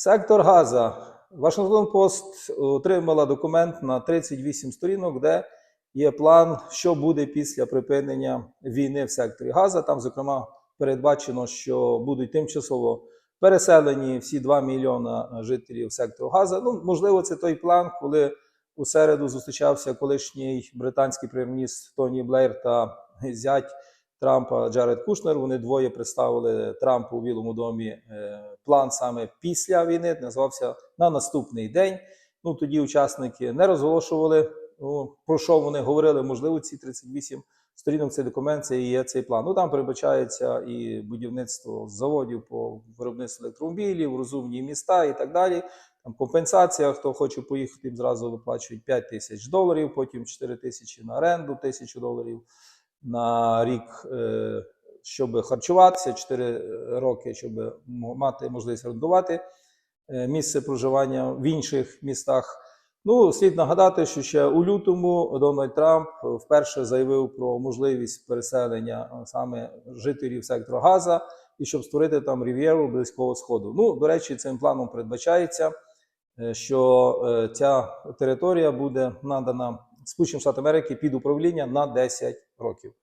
Сектор Газа. Вашингтон Пост отримала документ на 38 сторінок, де є план, що буде після припинення війни в секторі Газа. Там, зокрема, передбачено, що будуть тимчасово переселені всі 2 мільйона жителів сектору Газа. Ну, можливо, це той план, коли у середу зустрічався колишній британський прем'єр-міністр Тоні Блеєр та зять Трампа Джаред Кушнер. Вони двоє представили Трампу у Білому домі е, план саме після війни, називався на наступний день. Ну тоді учасники не розголошували ну, про що вони говорили. Можливо, ці 38 сторінок цей документ це і є цей план. Ну там передбачається і будівництво заводів по виробництву електромобілів, розумні міста і так далі. Там компенсація, хто хоче поїхати, зразу виплачують 5 тисяч доларів, потім 4 тисячі на оренду, тисячу доларів на рік, е, щоб харчуватися, 4 роки, щоб мати можливість орендувати е, місце проживання в інших містах. Ну, слід нагадати, що ще у лютому Дональд Трамп вперше заявив про можливість переселення е, саме жителів сектору Газа і щоб створити там рів'єру Близького Сходу. Ну, до речі, цим планом передбачається, що ця територія буде надана Сполученим Штатів Америки під управління на 10 років.